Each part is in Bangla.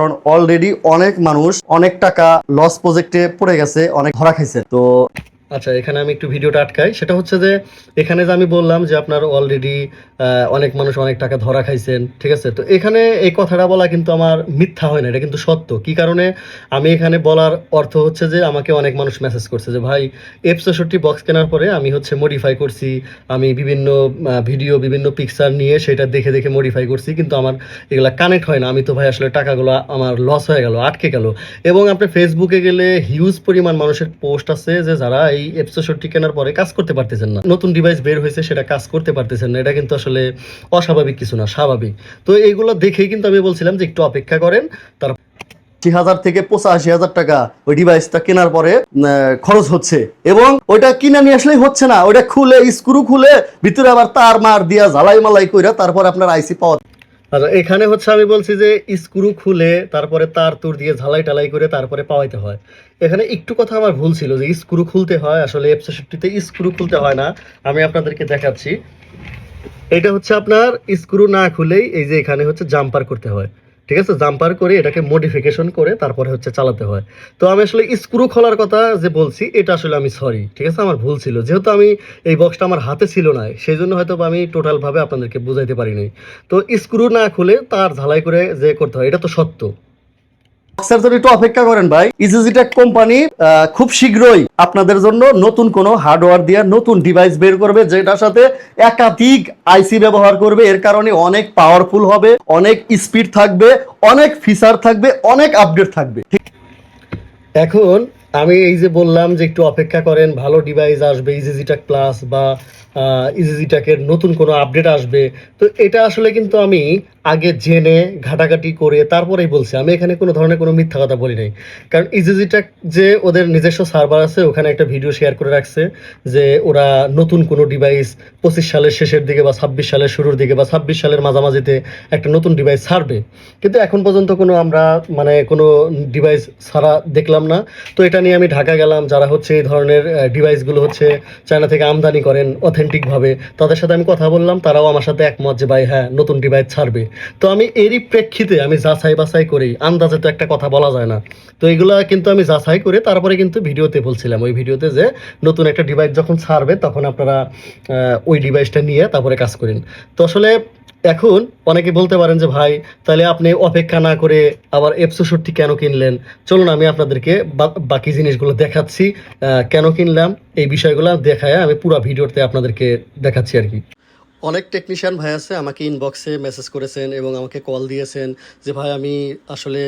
কারণ অলরেডি অনেক মানুষ অনেক টাকা লস প্রজেক্টে পড়ে গেছে অনেক ধরা খাইছে। তো আচ্ছা এখানে আমি একটু ভিডিওটা আটকাই। সেটা হচ্ছে যে, এখানে যে আমি বললাম যে আপনার অলরেডি অনেক মানুষ অনেক টাকা ধরা খাইছেন, ঠিক আছে? তো এখানে এই কথাটা বলা কিন্তু আমার মিথ্যা হয় না, এটা কিন্তু সত্য। কি কারণে? আমি এখানে বলার অর্থ হচ্ছে যে, আমাকে অনেক মানুষ মেসেজ করছে যে, ভাই এফ চৌষট্টি বক্স কেনার পরে আমি হচ্ছে মডিফাই করছি। আমি বিভিন্ন ভিডিও বিভিন্ন পিকচার নিয়ে সেটা দেখে দেখে মডিফাই করছি, কিন্তু আমার এগুলা কানেক্ট হয় না। আমি তো ভাই, আসলে টাকাগুলো আমার লস হয়ে গেল, আটকে গেল। এবং আপনি ফেসবুকে গেলে হিউজ পরিমাণ মানুষের পোস্ট আছে যে, যারা এই এফ চৌষট্টি কেনার পরে কাজ করতে পারতেছেন না। নতুন ডিভাইস বের হয়েছে, সেটা কাজ করতে পারতেছেন না। এটা কিন্তু আসলে অস্বাভাবিক কিছু না, স্বাভাবিক। তো এইগুলো দেখেই কিন্তু আমি বলছিলাম যে একটু অপেক্ষা করেন, তার আশি হাজার থেকে পঁচাশি হাজার টাকা ওই ডিভাইসটা কেনার পরে খরচ হচ্ছে। এবং ওইটা কিনে নিয়ে আসলেই হচ্ছে না। ওইটা খুলে স্ক্রু খুলে, ভিতরে আবার তার মার দিয়া ঝালাই মালাই কইরা তারপর আপনার আইসি পাওয়া আচ্ছা এখানে হচ্ছে আমি বলছি যে স্ক্রু খুলে তারপরে তার তুর দিয়ে ঝালাই টালাই করে তারপরে পাওয়াইতে হয়। এখানে একটু কথা আমার ভুল ছিল যে স্ক্রু খুলতে হয়, আসলে এফসেশনটিতে স্ক্রু খুলতে হয় না। আমি আপনাদেরকে দেখাচ্ছি। এটা হচ্ছে আপনার স্ক্রু না খুলেই এই যে এখানে হচ্ছে জাম্পার করতে হয়। ঠিক আছে? জাম্পার করে এটাকে মডিফিকেশন করে তারপরে হচ্ছে চালাতে হয়। তো আমি আসলে স্ক্রু খোলার কথা যে বলছি, এটা আসলে আমি সরি ঠিক আছে? আমার ভুল ছিল। যেহেতু আমি এই বক্সটা আমার হাতে ছিল না সেই জন্য হয়তো আমি টোটালভাবে আপনাদেরকে বুঝাইতে পারিনি। তো স্ক্রু না খুলে তার ঝালাই করে যে করতে হয়, এটা তো সত্য। ভাই। ইজিজিটেক কোম্পানি খুব শীঘ্রই আপনাদের জন্য নতুন কোনো দিয়ে নতুন ডিভাইস বের করবে, যেটার সাথে একাধিক ব্যবহার করবে। এর কারণে অনেক পাওয়ারফুল হবে, অনেক স্পিড থাকবে, অনেক ফিচার থাকবে, অনেক আপডেট থাকবে। এখন আমি এই যে বললাম যে একটু অপেক্ষা করেন, ভালো ডিভাইস আসবে ইজিজিটাক প্লাস বা ইজিজিটাকের নতুন কোনো আপডেট আসবে। তো এটা আসলে কিন্তু আমি আগে জেনে ঘাটাঘাটি করে তারপরেই বলছি, আমি এখানে কোনো ধরনের কোনো মিথ্যা কথা বলি নাই। কারণ ইজিজিটাক যে ওদের নিজস্ব সার্ভার আছে, ওখানে একটা ভিডিও শেয়ার করে রাখছে যে ওরা নতুন কোনো ডিভাইস পঁচিশ সালের শেষের দিকে বা ছাব্বিশ সালের শুরুর দিকে বা ছাব্বিশ সালের মাঝামাঝিতে একটা নতুন ডিভাইস ছাড়বে। কিন্তু এখন পর্যন্ত কোনো আমরা মানে কোনো ডিভাইস ছাড়া দেখলাম না। তো এটা নিয়ে আমি ঢাকা গেলাম, যারা হচ্ছে এই ধরনের ডিভাইসগুলো হচ্ছে চায়না থেকে আমদানি করেন অথেন্টিকভাবে তাদের সাথে আমি কথা বললাম, তারাও আমার সাথে একমত যে, ভাই হ্যাঁ নতুন ডিভাইস ছাড়বে। তো আমি এরই প্রেক্ষিতে আমি যাচাই বাছাই করি, আন্দাজে তো একটা কথা বলা যায় না। তো এগুলো কিন্তু আমি যাচাই করে তারপরে কিন্তু ভিডিওতে বলছিলাম। ওই ভিডিওতে যে, নতুন একটা ডিভাইস যখন ছাড়বে, তখন আপনারা ওই ডিভাইসটা নিয়ে তারপরে কাজ করেন। তো আসলে এখন অনেকে বলতে পারেন যে, ভাই, তাহলে আপনি অপেক্ষা না করে আবার এফ চৌষট্টি কেন কিনলেন? চলুন, আমি আপনাদেরকে বাকি জিনিসগুলো দেখাচ্ছি কেন কিনলাম, এই বিষয়গুলো দেখায় আমি পুরো ভিডিওতে আপনাদেরকে দেখাচ্ছি আর কি। অনেক টেকনিশিয়ান ভাই আছে, আমাকে ইনবক্সে মেসেজ করেছেন এবং আমাকে কল দিয়েছেন যে, ভাই, আমি আসলে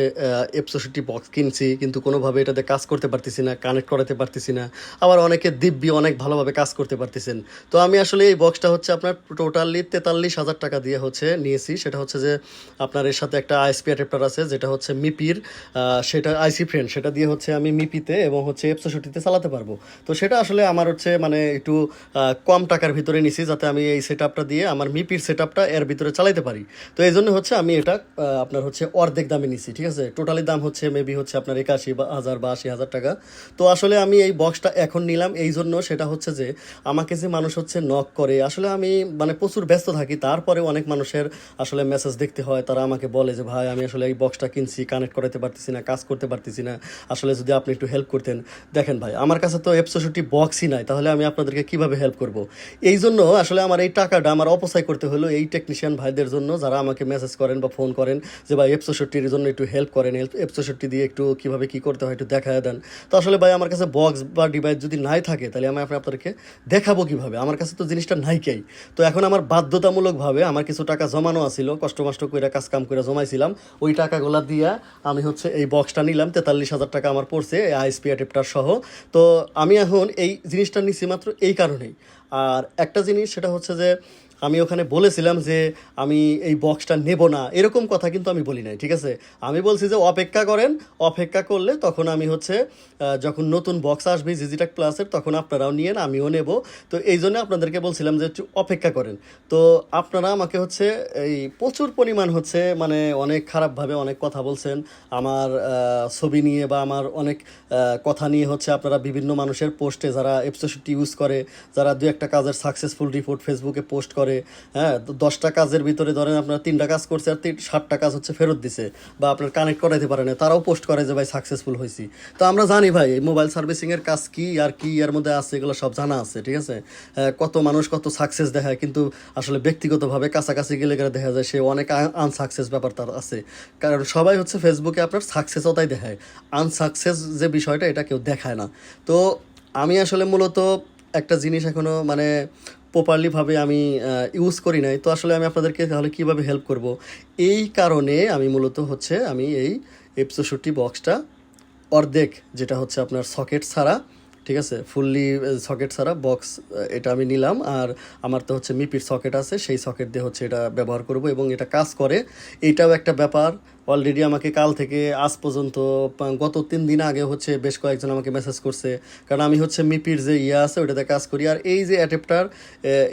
এফ চৌষট্টি বক্স কিনছি, কিন্তু কোনোভাবে এটাতে কাজ করতে পারতেছি না কানেক্ট করাতে পারতেছি না। আবার অনেকে দিব্যি অনেক ভালোভাবে কাজ করতে পারতেছেন। তো আমি আসলে এই বক্সটা হচ্ছে আপনার টোটালি তেতাল্লিশ হাজার টাকা দিয়ে হচ্ছে নিয়েছি। সেটা হচ্ছে যে, আপনার এর সাথে একটা আইএসপি অ্যাডাপ্টার আছে, যেটা হচ্ছে মিপির সেটা আইসি ফ্রেন্ড সেটা দিয়ে হচ্ছে আমি মিপিতে এবং হচ্ছে এফ চৌষট্টিতে চালাতে পারব। তো সেটা আসলে আমার হচ্ছে মানে একটু কম টাকার ভিতরে নিছি, যাতে আমি এই সেট দিয়ে আমার মিপির সেট এর ভিতরে চালাতে পারি। তো এই জন্য হচ্ছে আমি এটা আপনার হচ্ছে অর্ধেক দামে নিছি, ঠিক আছে? টোটালি দাম হচ্ছে মেবি হচ্ছে আপনার একাশি হাজার বা আশি হাজার টাকা। তো আসলে আমি এই বক্সটা এখন নিলাম এই জন্য সেটা হচ্ছে যে আমাকে যে মানুষ হচ্ছে নক করে, আসলে আমি মানে প্রচুর ব্যস্ত থাকি, তারপরে অনেক মানুষের আসলে মেসেজ দেখতে হয়, তারা আমাকে বলে যে, ভাই, আমি আসলে এই বক্সটা কিনছি কানেক্ট করাতে পারতেছি না, কাজ করতে পারতেছি না, আসলে যদি আপনি একটু হেল্প করতেন। দেখেন ভাই, আমার কাছে তো এফসোষট্টি বক্সই নাই, তাহলে আমি আপনাদেরকে কীভাবে হেল্প করব? এই জন্য আসলে আমার এই টাকাটা আমার অপচয় করতে হলো এই টেকনিশিয়ান ভাইদের জন্য, যারা আমাকে মেসেজ করেন বা ফোন করেন যে, ভাই এফসোষট্টির জন্য একটু হেল্প করেন এফসোষট্টি দিয়ে একটু কীভাবে কী করতে হয় একটু দেখায় দেন। তো আসলে ভাই, আমার কাছে বক্স বা ডিভাইস যদি নাই থাকে, তাহলে আমি আপনি আপনাদেরকে দেখাবো কীভাবে? আমার কাছে তো জিনিসটা নাইকেই। তো এখন আমার বাধ্যতামূলকভাবে আমার কিছু টাকা জমানো আছিল, কষ্ট মষ্ট করে কাজ কাম করে জমাইছিলাম। ওই টাকাগুলা দিয়া আমি হচ্ছে এই বক্সটা নিলাম, তেতাল্লিশ হাজার টাকা আমার পড়ছে, এই আইএসপি অ্যাডাপ্টার সহ। তো আমি এখন এই জিনিসটা নিছি মাত্র এই কারণেই। আর একটা জিনিস সেটা হচ্ছে যে আমি ওখানে বলেছিলাম যে আমি এই বক্সটা নেব না। এরকম কথা কিন্তু আমি বলি নাই, ঠিক আছে? আমি বলছি যে অপেক্ষা করেন, অপেক্ষা করলে তখন আমি হচ্ছে যখন নতুন বক্স আসবে জিজিটাক প্লাসের তখন আপনারাও নিয়েন, আমিও নেব। তো এই জন্য আপনাদেরকে বলছিলাম যে একটু অপেক্ষা করেন। তো আপনারা আমাকে হচ্ছে এই প্রচুর পরিমাণ হচ্ছে মানে অনেক খারাপভাবে অনেক কথা বলছেন। আমার ছবি নিয়ে বা আমার অনেক কথা নিয়ে হচ্ছে আপনারা বিভিন্ন মানুষের পোস্টে যারা এপসোসিটি ইউজ করে, যারা দু একটা কাজের সাকসেসফুল রিপোর্ট ফেসবুকে পোস্ট করে ভিতরে হ্যাঁ দশটা কাজের ভিতরে ধরেন আপনার তিনটা কাজ করছে আর তিন ষাটটা কাজ হচ্ছে ফেরত দিছে বা আপনার কানেক্ট করাইতে পারে না, তারাও পোস্ট করে যে, ভাই সাকসেসফুল হয়েছি তো আমরা জানি, ভাই মোবাইল সার্ভিসিংয়ের কাজ কি আর কি এর মধ্যে আছে, এগুলো সব জানা আছে, ঠিক আছে? কত মানুষ কত সাকসেস দেখায়, কিন্তু আসলে ব্যক্তিগতভাবে কাছাকাছি গেলে গেলে দেখা যায় সে অনেক আনসাকসেস ব্যাপার তার আছে। কারণ সবাই হচ্ছে ফেসবুকে আপনার সাকসেসও তাই দেখায়। আনসাকসেস যে বিষয়টা, এটা কেউ দেখায় না। তো আমি আসলে মূলত একটা জিনিস এখনও মানে প্রপারলিভাবে আমি ইউজ করি নাই। তো আসলে আমি আপনাদেরকে তাহলে কীভাবে হেল্প করব? এই কারণে আমি মূলত হচ্ছে, আমি এই এপসোষট্টি বক্সটা অর্ধেক, যেটা হচ্ছে আপনার সকেট ছাড়া ঠিক আছে? ফুললি সকেট ছাড়া বক্স এটা আমি নিলাম। আর আমার তো হচ্ছে মিপির সকেট আছে, সেই সকেট দিয়ে হচ্ছে এটা ব্যবহার করব এবং এটা কাজ করে। এটাও একটা ব্যাপার। অলরেডি আমাকে কাল থেকে আজ পর্যন্ত গত তিন দিন আগে হচ্ছে বেশ কয়েকজন আমাকে মেসেজ করছে। কারণ আমি হচ্ছে মিপির যে ইয়ে আছে ওটাতে কাজ করি। আর এই যে অ্যাডাপ্টার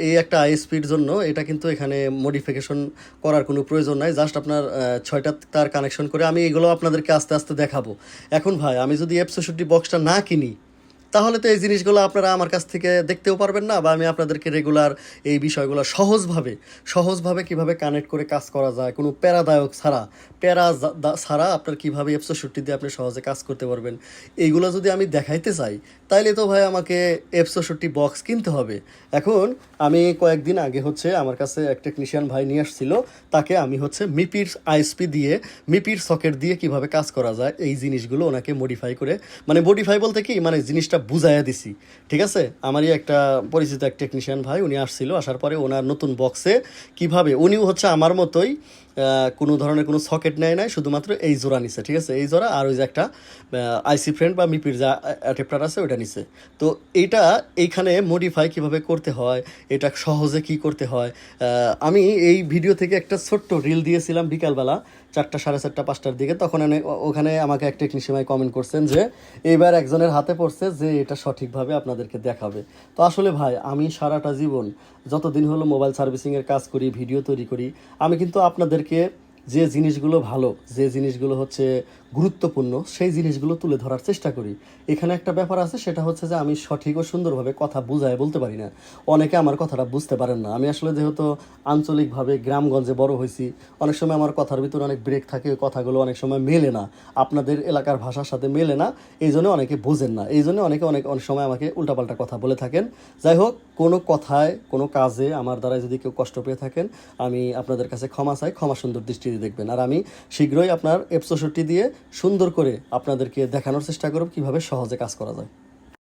এই একটা আইএসপির জন্য, এটা কিন্তু এখানে মডিফিকেশন করার কোনো প্রয়োজন নাই। জাস্ট আপনার ছয়টা তার কানেকশন করে আমি এগুলো আপনাদেরকে আস্তে আস্তে দেখাবো। এখন ভাই, আমি যদি এফসোষট্টি বক্সটা না কিনি তাহলে তো এই জিনিসগুলো আপনারা আমার কাছ থেকে দেখতেও পারবেন না, বা আমি আপনাদেরকে রেগুলার এই বিষয়গুলো সহজভাবে সহজভাবে কীভাবে কানেক্ট করে কাজ করা যায়, কোনো প্যারাদায়ক ছাড়া, প্যারা ছাড়া আপনার কীভাবে এফসোষট্টি দিয়ে আপনি সহজে কাজ করতে পারবেন এইগুলো যদি আমি দেখাইতে চাই, তাইলে তো ভাই আমাকে এফসোষট্টি বক্স কিনতে হবে। এখন আমি কয়েকদিন আগে হচ্ছে আমার কাছে এক টেকনিশিয়ান ভাই নিয়ে আসছিল, তাকে আমি হচ্ছে মিপির আইএসপি দিয়ে, মিপির সকেট দিয়ে কীভাবে কাজ করা যায়, এই জিনিসগুলো ওনাকে মডিফাই করে মানে মডিফাই বলতে কি মানে জিনিসটা বুঝাইয়া দিছি। ঠিক আছে? আমারই একটা পরিচিত এক টেকনিশিয়ান ভাই, উনি আসছিল, আসার পরে ওনার নতুন বক্সে কীভাবে, উনিও হচ্ছে আমার মতোই কোনো ধরনের কোনো সকেট নেয় নাই, শুধুমাত্র এই জোড়া নিছে, ঠিক আছে? এই জোড়া আর ওই যে একটা আইসি ফ্রেন্ড বা মিপির যা অ্যাডাপ্টার আছে, ওইটা নিছে। তো এইটা এইখানে মডিফাই কীভাবে করতে হয়, এটা সহজে কি করতে হয় আমি এই ভিডিও থেকে একটা ছোট্ট রিল দিয়েছিলাম বিকালবেলা, চারটা সাড়ে চারটা, পাঁচটার দিকে। তখন আমি- ওখানে আমাকে এক টেকনিশিয়ান কমেন্ট করছেন যে, এইবার একজনের হাতে পড়ছে যে এটা সঠিকভাবে আপনাদেরকে দেখাবে। তো আসলে ভাই, আমি সারাটা জীবন যতদিন হলো মোবাইল সার্ভিসিংয়ের কাজ করি ভিডিও তৈরি করি, আমি কিন্তু আপনাদেরকে থেকে যে জিনিসগুলো ভালো, যে জিনিসগুলো হচ্ছে গুরুত্বপূর্ণ, সেই জিনিসগুলো তুলে ধরার চেষ্টা করি। এখানে একটা ব্যাপার আছে, সেটা হচ্ছে যে আমি সঠিক ও সুন্দরভাবে কথা বুঝায় বলতে পারি না। অনেকে আমার কথাটা বুঝতে পারেন না। আমি আসলে যেহেতু আঞ্চলিকভাবে গ্রামগঞ্জে বড় হয়েছি, অনেক সময় আমার কথার ভিতরে অনেক ব্রেক থাকে কথাগুলো অনেক সময় মেলে না। আপনাদের এলাকার ভাষার সাথে মেলে না, এই জন্য অনেকে বোঝেন না। এই জন্য অনেকে অনেক অনেক সময় আমাকে উল্টাপাল্টা কথা বলে থাকেন। যাই হোক, কোনো কথায়, কোনো কাজে আমার দ্বারা যদি কেউ কষ্ট পেয়ে থাকেন, আমি আপনাদের কাছে ক্ষমা চাই, ক্ষমা সুন্দর দৃষ্টিতে দেখবেন। আর আমি শীঘ্রই আপনার এপসোষট্টি দিয়ে সুন্দর করে আপনাদেরকে দেখানোর চেষ্টা করব কীভাবে সহজে কাজ করা যায়।